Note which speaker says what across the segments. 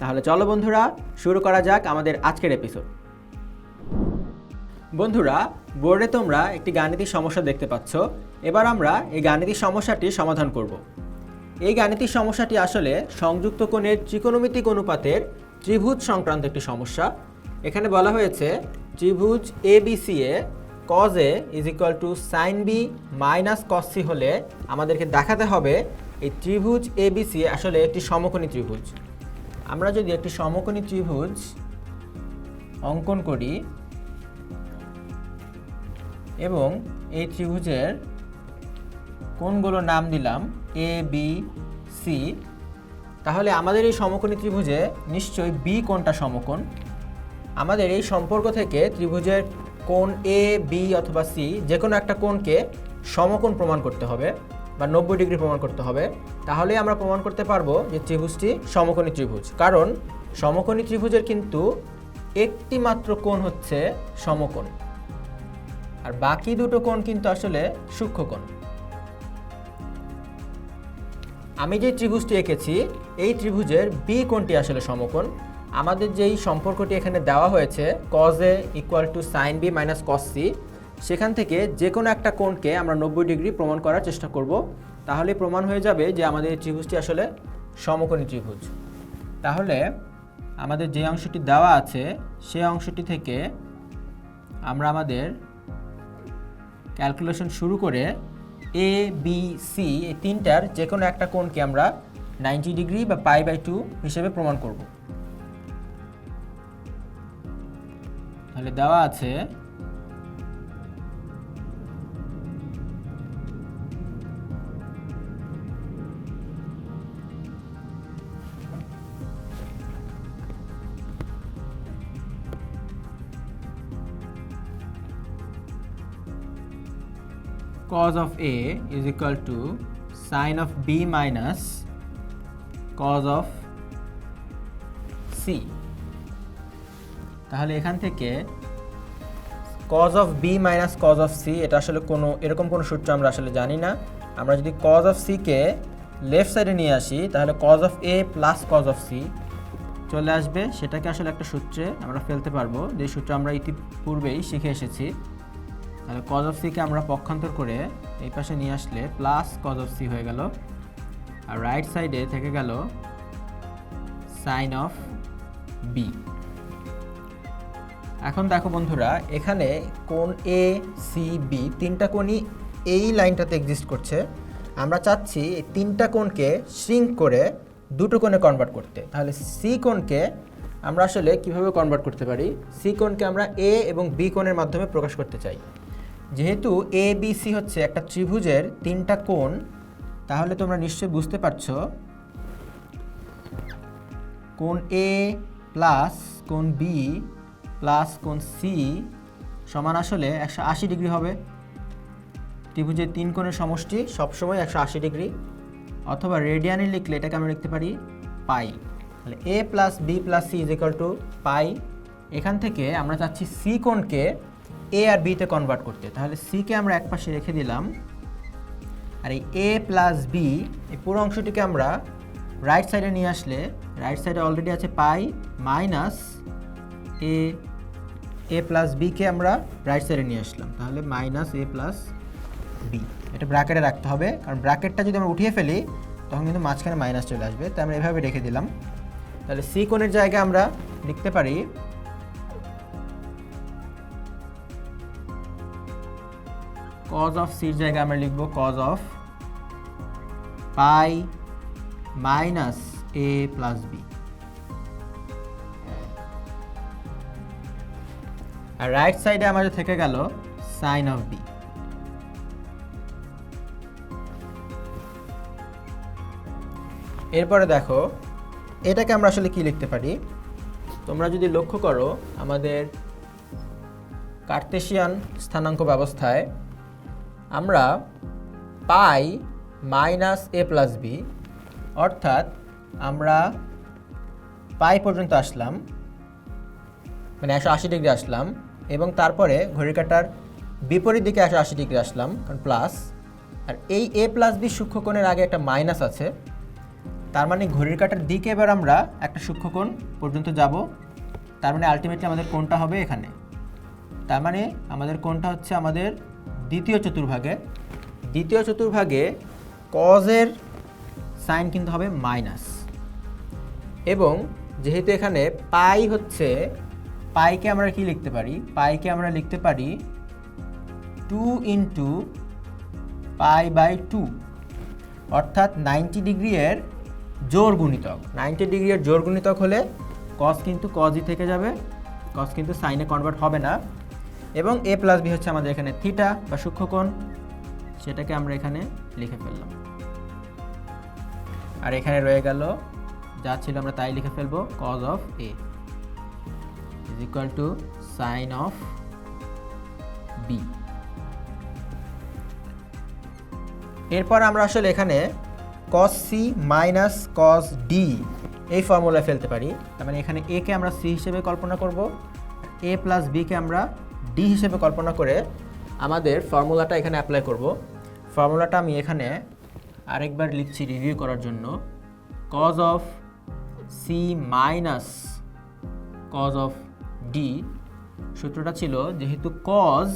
Speaker 1: তাহলে চলো বন্ধুরা, শুরু করা যাক আমাদের আজকের এপিসোড বন্ধুরা, বোর্ডে তোমরা একটি গাণিতিক সমস্যা দেখতে পাচ্ছ। এবার আমরা এই গাণিতিক সমস্যাটি সমাধান করব। এই গাণিতিক সমস্যাটি আসলে সংযুক্ত কোণের ত্রিকোণমিতিক অনুপাতের ত্রিভুজ সংক্রান্ত একটি সমস্যা। এখানে বলা হয়েছে ত্রিভুজ A B C A cos A is equal to sine B minus cos C হলে আমাদেরকে দেখাতে হবে এই ত্রিভুজ এ বি সি আসলে একটি সমকোণী ত্রিভুজ। আমরা যদি একটি সমকোণী ত্রিভুজ অঙ্কন করি এবং এই ত্রিভুজের কোণগুলোর নাম দিলাম এ বি সি তাহলে আমাদের এই সমকোণী ত্রিভুজে নিশ্চয়ই বি কোণটা সমকোণ। আমাদের এই সম্পর্ক থেকে ত্রিভুজের কোণ এ বি অথবা সি যে কোনো একটা কোণকে সমকোণ প্রমাণ করতে হবে। বা নব্বই ডিগ্রি প্রমাণ করতে হবে তাহলে আমরা প্রমাণ করতে পারব যে ত্রিভুজটি সমকোণী ত্রিভুজ। কারণ সমকোণী ত্রিভুজের কিন্তু একটি মাত্র কোণ হচ্ছে সমকোণ। আর বাকি দুটো কোণ কিন্তু আসলে সূক্ষ্মকোণ আমি যে ত্রিভুজটি এঁকেছি, এই ত্রিভুজের বি কোণটি আসলে সমকোণ। আমাদের যেই সম্পর্কটি এখানে দেওয়া হয়েছে cos A equal to sine B minus cos C সেখান থেকে যে কোনো একটা কোণকে আমরা নব্বই ডিগ্রি প্রমাণ করার চেষ্টা করব। তাহলে প্রমাণ হয়ে যাবে যে আমাদের এই ত্রিভুজটি আসলে সমকোণী ত্রিভুজ। তাহলে আমাদের যে অংশটি দেওয়া আছে, সেই অংশটি থেকে আমরা আমাদের ক্যালকুলেশন শুরু করে এ বি সি এই তিনটার যে কোনো একটা কোণকে আমরা নাইনটি ডিগ্রি বা পাই বাই টু হিসেবে প্রমাণ করব। তাহলে দেওয়া আছে cos of A is equal to sin of B minus cos of C. তাহলে এখান থেকে cos of B minus cos of C, এটা আসলে কোনো, এরকম কোনো সূত্র আমরা আসলে জানি না। আমরা যদি cos of C কে লেফট সাইডে নিয়ে আসি, তাহলে cos of A plus cos of C চলে আসবে। সেটাকে আসলে একটা সূত্রে আমরা ফেলতে পারব। যে সূত্র আমরা ইতিপূর্বেই শিখে এসেছি। তাহলে কজ অফ সিকে আমরা পক্ষান্তর করে এই পাশে নিয়ে আসলে প্লাস কজ অফ সি হয়ে গেল। আর রাইট সাইডে থেকে গেল সাইন অফ বি এখন দেখো বন্ধুরা, এখানে কোন এ সি বি তিনটা কোণই এই লাইনটাতে এক্সিস্ট করছে। আমরা চাচ্ছি এই তিনটা কোণকে শ্রিঙ্ক করে দুটো কোণে কনভার্ট করতে। তাহলে সি কোণকে আমরা আসলে কীভাবে কনভার্ট করতে পারি? সি কোণকে আমরা এ এবং বি কোণের মাধ্যমে প্রকাশ করতে চাই। যেহেতু এ বি সি হচ্ছে একটা ত্রিভুজের তিনটা কোণ, তাহলে তোমরা নিশ্চয়ই বুঝতে পারছ। কোণ এ প্লাস কোণ বি প্লাস কোণ সি সমান আসলে একশো আশি ডিগ্রি হবে। ত্রিভুজের তিন কোণের সমষ্টি সবসময় একশো আশি ডিগ্রি, অথবা রেডিয়ানে লিখলে এটাকে আমরা লিখতে পারি পাই। তাহলে A plus B plus C is two pi. এখান থেকে আমরা চাচ্ছি সি কোণকে এ আর বিতে কনভার্ট করতে। তাহলে সিকে আমরা এক পাশে রেখে দিলাম। আর এই এ প্লাস বি এই পুরো অংশটিকে আমরা রাইট সাইডে নিয়ে আসলে রাইট সাইডে অলরেডি আছে পাই মাইনাস এ এ প্লাস বিকে আমরা রাইট সাইডে নিয়ে আসলাম। তাহলে মাইনাস এ প্লাস বি এটা ব্র্যাকেটে রাখতে হবে। কারণ ব্র্যাকেটটা যদি আমরা উঠিয়ে ফেলি, তখন কিন্তু মাঝখানে মাইনাস চলে আসবে। তাই আমরা এভাবে রেখে দিলাম। তাহলে সি কোণের জায়গায় আমরা লিখতে পারি কজ অফ সির জায়গায় আমরা লিখব cos of pi minus A plus B R right সাইডে আমাদের থেকে গেল সাইন অফ বি এরপরে দেখো, এটাকে আমরা আসলে কি লিখতে পারি? তোমরা যদি লক্ষ্য করো, আমাদের কার্তেশিয়ান স্থানাঙ্ক ব্যবস্থায় আমরা pi minus A plus B, অর্থাৎ আমরা পাই পর্যন্ত আসলাম মানে একশো আশি ডিগ্রি আসলাম, এবং তারপরে ঘড়ির কাটার বিপরীত দিকে একশো আশি ডিগ্রি আসলাম, কারণ প্লাস। আর এই এ প্লাস বি সূক্ষ্মকোণের আগে একটা মাইনাস আছে, তার মানে ঘড়ির কাটার দিকে এবার আমরা একটা সূক্ষ্মকোণ পর্যন্ত যাব, তার মানে আলটিমেটলি আমাদের কোণটা হবে এখানে। তার মানে আমাদের কোণটা হচ্ছে আমাদের দ্বিতীয় চতুর্ভাগে দ্বিতীয় চতুর্ভাগে কজের সাইন কিন্তু হবে মাইনাস এবং যেহেতু এখানে পাই হচ্ছে পাইকে আমরা কি লিখতে পারি? পাইকে আমরা লিখতে পারি two into pi by two অর্থাৎ নাইনটি ডিগ্রি এর জোর গুণিতক। নাইনটি ডিগ্রি এর জোর গুণিতক হলে কস কিন্তু কজই থেকে যাবে কস কিন্তু সাইনে কনভার্ট হবে না। এবং এ প্লাস বি হচ্ছে আমাদের এখানে থিটা বা সূক্ষ্মকোণ, সেটাকে আমরা এখানে লিখে ফেললাম। আর এখানে রয়ে গেল, যা ছিল আমরা তাই লিখে ফেলব cos of A is equal to sine of B এরপর আমরা আসলে এখানে cos C minus cos D এই ফর্মুলায় ফেলতে পারি। তার মানে এখানে এ কে আমরা সি হিসেবে কল্পনা করব এ প্লাস বিকে আমরা ডি হিসেবে কল্পনা করে আমাদের ফর্মুলাটা এখানে অ্যাপ্লাই করব। ফর্মুলাটা আমি এখানে আরেকবার লিখছি রিভিউ করার জন্য। Cos of C minus cos of D সূত্রটা ছিল যেহেতু কজ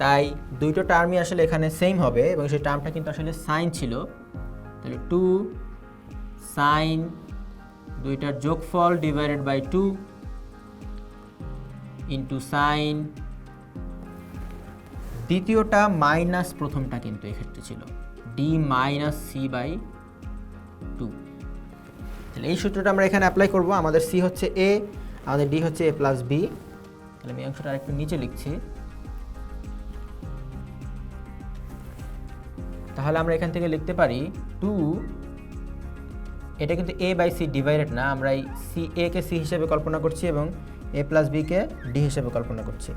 Speaker 1: তাই দুইটো টার্মই আসলে এখানে সেম হবে এবং সেই টার্মটা কিন্তু আসলে সাইন ছিল। তাহলে টু সাইন দুইটার যোগফল divided by two into sine দ্বিতীয়টা মাইনাস প্রথমটা কিন্তু এক্ষেত্রে ছিল। D minus C by two. তাহলে এই সূত্রটা আমরা এখানে অ্যাপ্লাই করব। আমাদের সি হচ্ছে এ আমাদের ডি হচ্ছে এ প্লাস বি তাহলে আমি অংশটা আরেকটু নিচে লিখছি। তাহলে আমরা এখান থেকে লিখতে পারি টু, এটা কিন্তু এ বাই সি ডিভাইডেড না। আমরা এই সি এ কে সি হিসেবে কল্পনা করছি এবং এ প্লাস বিকে ডি হিসেবে কল্পনা করছি।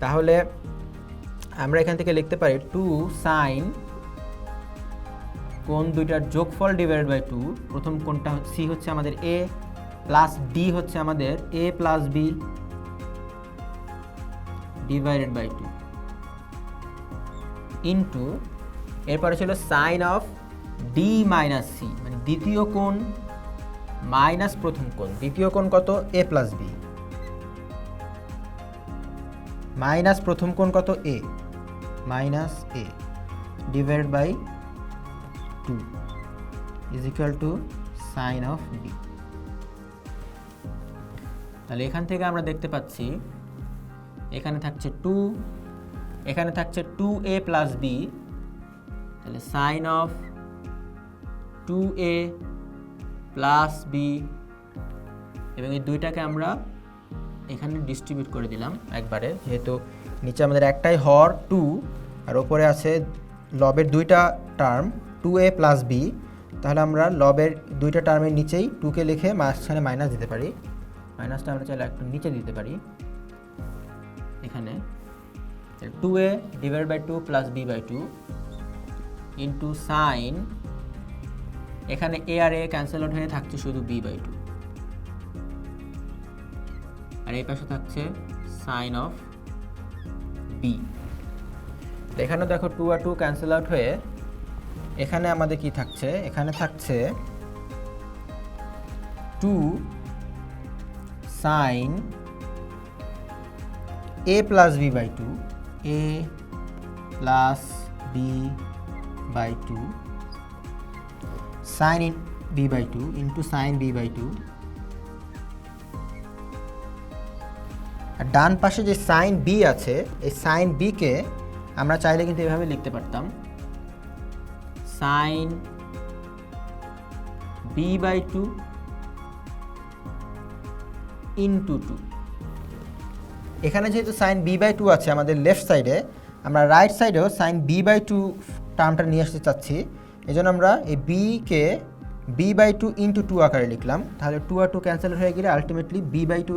Speaker 1: তাহলে আমরা এখান থেকে লিখতে পারি টু সাইন কোন দুইটার যোগফল ডিভাইডেড বাই টু প্রথম কোনটা সি হচ্ছে আমাদের এ প্লাস ডি হচ্ছে আমাদের A plus B divided by two into এরপরে ছিল sine of D minus C মানে দ্বিতীয় কোণ মাইনাস প্রথম কোণ, দ্বিতীয় কোণ কত? এ প্লাস বি মাইনাস প্রথম কোণ কত? A minus A divided by two is equal to sine of B তাহলে এখান থেকে আমরা দেখতে পাচ্ছি এখানে থাকছে টু এখানে থাকছে টু এ প্লাস বি তাহলে sine of two A plus B এবং এই দুইটাকে আমরা এখানে ডিস্ট্রিবিউট করে দিলাম একবারে, যেহেতু নিচে আমাদের একটাই হর টু আর ওপরে আছে লবের দুইটা term two A plus B তাহলে আমরা লবের দুইটা টার্মের নিচেই টুকে লিখে মাঝখানে মাইনাস দিতে পারি। মাইনাসটা আমরা চাইলে একটু নিচে দিতে পারি। এখানে two A divide by two plus B by two into sine এখানে A R A cancel out হয়ে থাকছে শুধু বি বাই টু আর এই পাশে থাকছে সাইন অফ বি এখানে দেখো টু আর টু ক্যান্সেল আউট হয়ে এখানে আমাদের কি থাকছে? এখানে থাকছে two sine A plus B by two A plus B by 2 sin in b by 2 into sine b by 2 আর ডান পাশে যে সাইন বি আছে, এই সাইন বিকে কে আমরা চাইলে কিন্তু এভাবে লিখতে পারতাম। Sine B by two into two এখানে যেহেতু সাইন বি বাই টু আছে আমাদের লেফট সাইডে আমরা রাইট সাইডেও সাইন বি বাই টু টার্মটা নিয়ে আসতে চাচ্ছি। এই জন্য আমরা এই বিকে B by two into two আকারে লিখলাম। তাহলে টু আর টু ক্যান্সেল হয়ে গেলে ultimately B by two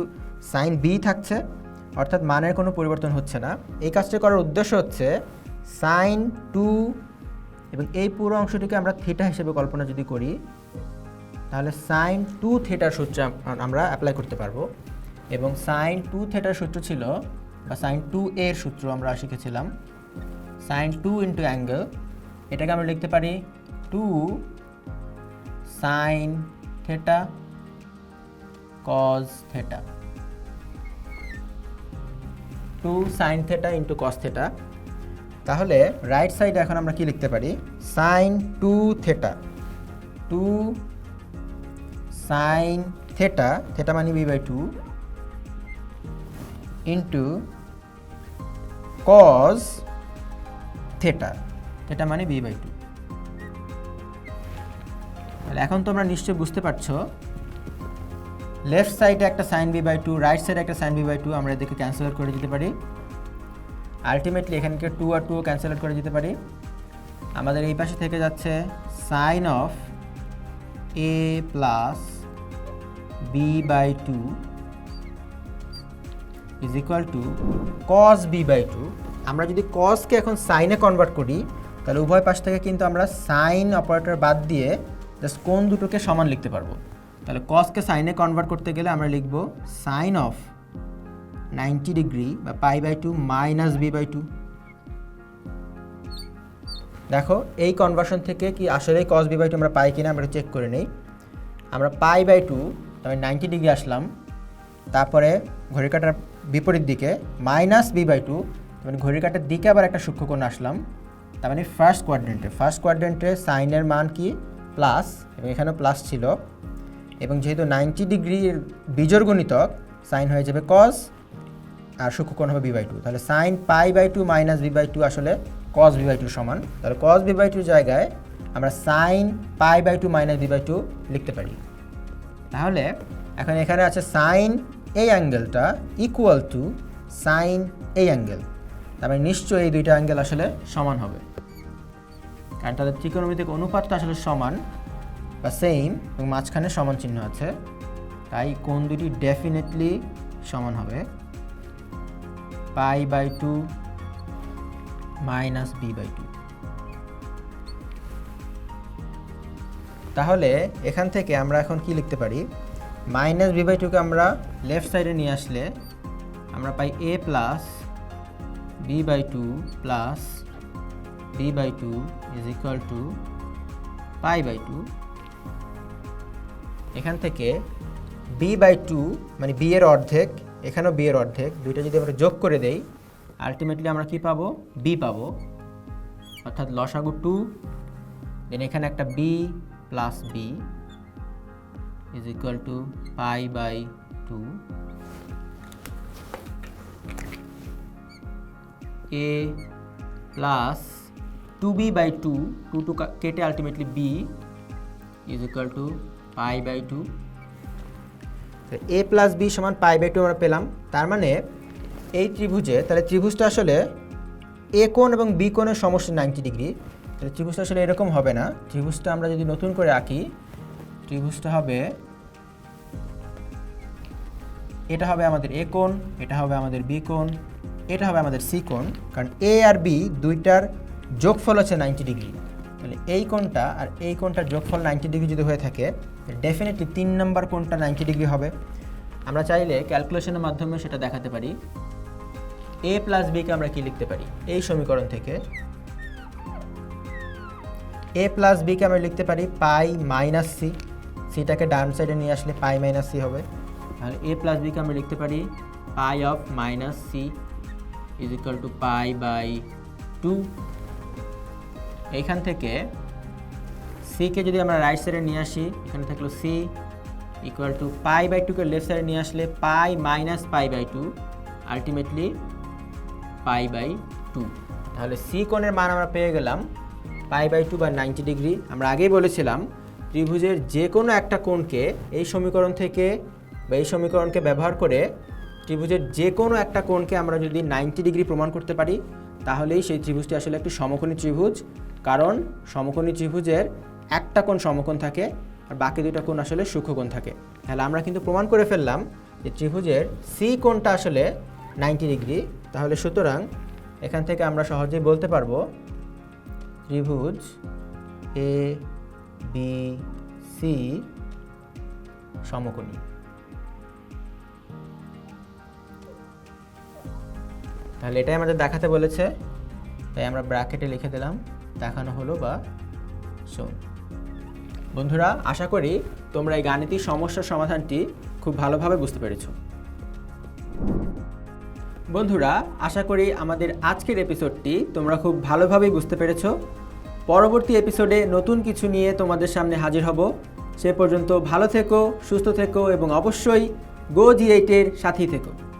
Speaker 1: sine B থাকছে। অর্থাৎ মানের কোনো পরিবর্তন হচ্ছে না। এই কাজটি করার উদ্দেশ্য হচ্ছে সাইন টু এবং এই পুরো অংশটিকে আমরা থিটা হিসেবে কল্পনা যদি করি, তাহলে সাইন টু থেটার সূত্র আমরা অ্যাপ্লাই করতে পারব। এবং সাইন টু থেটার সূত্র ছিল, বা সাইন টু এর সূত্র আমরা শিখেছিলাম সাইন টু ইন্টু অ্যাঙ্গেল এটাকে আমরা লিখতে পারি two sine theta cos theta two sine theta into cos theta তাহলে রাইট সাইডে এখন আমরা কি লিখতে পারি? Sine two theta two sine theta theta মানে B by two into cos theta theta মানে বি বাই টু তাহলে এখন তোমরা নিশ্চয়ই বুঝতে পারছ লেফট সাইডে একটা sine B by two right সাইডে একটা সাইন বি বাই টু আমরা এদিকে ক্যান্সেল করে দিতে পারি। আলটিমেটলি এখানকে টু আর টু ক্যান্সেল করে দিতে পারি। আমাদের এই পাশে থেকে যাচ্ছে sine of A plus B by two is equal to cos B by two আমরা যদি কসকে এখন সাইনে কনভার্ট করি, তাহলে উভয় পাশ থেকে কিন্তু আমরা সাইন অপারেটর বাদ দিয়ে জাস্ট কোন দুটোকে সমান লিখতে পারব। তাহলে কসকে সাইনে কনভার্ট করতে গেলে আমরা লিখব সাইন অফ নাইনটি ডিগ্রি বা pi by two minus B by two দেখো, এই কনভার্সন থেকে কি আসলেই কস বি বাই টু আমরা পাই কিনা আমরা চেক করে নিই। আমরা পাই বাই টু তবে নাইনটি ডিগ্রি আসলাম। তারপরে ঘড়ি কাটার বিপরীত দিকে মাইনাস বি বাই টু মানে ঘড়ি কাটার দিকে আবার একটা সূক্ষ্মকোণ আসলাম। তার মানে ফার্স্ট কোয়াড্রেন্টে ফার্স্ট কোয়াড্রেন্টে সাইনের মান কি? প্লাস এবং এখানেও প্লাস ছিল। এবং যেহেতু নাইনটি ডিগ্রির বিজোর গণিতক সাইন হয়ে যাবে কস আর সূক্ষ্মকোণ হবে বি বাই টু তাহলে sine pi by two minus B by two আসলে কস বি বাই টুর সমান। তাহলে কস বি বাই টুর জায়গায় আমরা sine pi by two minus B by two লিখতে পারি। তাহলে এখন এখানে আছে সাইন এই অ্যাঙ্গেলটা ইকুয়াল টু সাইন এই অ্যাঙ্গেল। তার মানে নিশ্চয়ই এই দুইটা অ্যাঙ্গেল আসলে সমান হবে। কারণ তাদের ত্রিকোণমিতিক অনুপাতটা আসলে সমান। বা সেম এবং মাঝখানে সমান চিহ্ন আছে। তাই কোন দুটি ডেফিনেটলি সমান হবে? Pi by two minus B by two. তাহলে এখান থেকে আমরা এখন কি লিখতে পারি? মাইনাস বি বাই টুকে আমরা লেফট সাইডে নিয়ে আসলে আমরা পাই A plus B by two plus B by two is equal to pi by two এখান থেকে বি বাই টু মানে বি এর অর্ধেক, এখানেও বি এর অর্ধেক, দুইটা যদি আমরা যোগ করে দেই আলটিমেটলি আমরা কি পাবো? বি পাবো। অর্থাৎ লসাগু টু দেন এখানে একটা B plus B is equal to pi by two A plus two B by two two two কেটে ultimately B is equal to pi by two. A plus B সমান pi by two আমরা পেলাম। তার মানে এই ত্রিভুজে তাহলে ত্রিভুজটা আসলে এ কোণ এবং বি কোণের সমষ্টি নাইনটি ডিগ্রি তাহলে ত্রিভুজটা আসলে এরকম হবে না। ত্রিভুজটা আমরা যদি নতুন করে আঁকি, ত্রিভুজটা হবে, এটা হবে আমাদের এ কোণ, এটা হবে আমাদের বি কোণ, এটা হবে আমাদের সি কোণ। কারণ এ আর বি দুইটার যোগফল হচ্ছে নাইনটি ডিগ্রি এই কোণটা আর এই কোণটার যোগফল নাইনটি ডিগ্রি যদি হয়ে থাকে ডেফিনেটলি তিন নম্বর কোণটা নাইনটি ডিগ্রি হবে। আমরা চাইলে ক্যালকুলেশনের মাধ্যমে সেটা দেখাতে পারি। এ প্লাস বিকে আমরা কি লিখতে পারি? এই সমীকরণ থেকে। এ প্লাস বিকে আমরা লিখতে পারি পাই মাইনাস সি সিটাকে ডান সাইডে নিয়ে আসলে পাই মাইনাস সি হবে। তাহলে এ প্লাস বিকে আমরা লিখতে পারি pi of minus C is equal to pi by two এইখান থেকে সিকে যদি আমরা রাইট সাইডে নিয়ে আসি, এখানে থাকল C equal to pi by টুকে লেফট সাইডে নিয়ে আসলে pi minus pi by two ultimately pi by two তাহলে সি কোণের মান আমরা পেয়ে গেলাম পাই বাই টু বা নাইনটি ডিগ্রি আমরা আগেই বলেছিলাম ত্রিভুজের যে কোনো একটা কোণকে এই সমীকরণ থেকে বা এই সমীকরণকে ব্যবহার করে ত্রিভুজের যে কোনো একটা কোণকে আমরা যদি নাইনটি ডিগ্রি প্রমাণ করতে পারি তাহলেই সেই ত্রিভুজটি আসলে একটি সমকোণী ত্রিভুজ, কারণ সমকোণী ত্রিভুজের একটা কোণ সমকোণ থাকে আর বাকি দুইটা কোণ আসলে সূক্ষ্মকোণ থাকে। তাহলে আমরা কিন্তু প্রমাণ করে ফেললাম যে ত্রিভুজের সি কোণটা আসলে নাইনটি ডিগ্রি তাহলে সুতরাং এখান থেকে আমরা সহজেই বলতে পারব ত্রিভুজ এ বি সি সমকোণী। তাহলে এটাই আমাদের দেখাতে বলেছে। তাই আমরা ব্র্যাকেটে লিখে দিলাম, দেখানো হলো বা শোন বন্ধুরা, আশা করি তোমরা এই গাণিতিক সমস্যার সমাধানটি খুব ভালোভাবে বুঝতে পেরেছ। বন্ধুরা, আশা করি আমাদের আজকের এপিসোডটি তোমরা খুব ভালোভাবেই বুঝতে পেরেছ। পরবর্তী এপিসোডে নতুন কিছু নিয়ে তোমাদের সামনে হাজির হব। সে পর্যন্ত ভালো থেকো, সুস্থ থেকো এবং অবশ্যই গো জি এইটের সাথেই থেকো।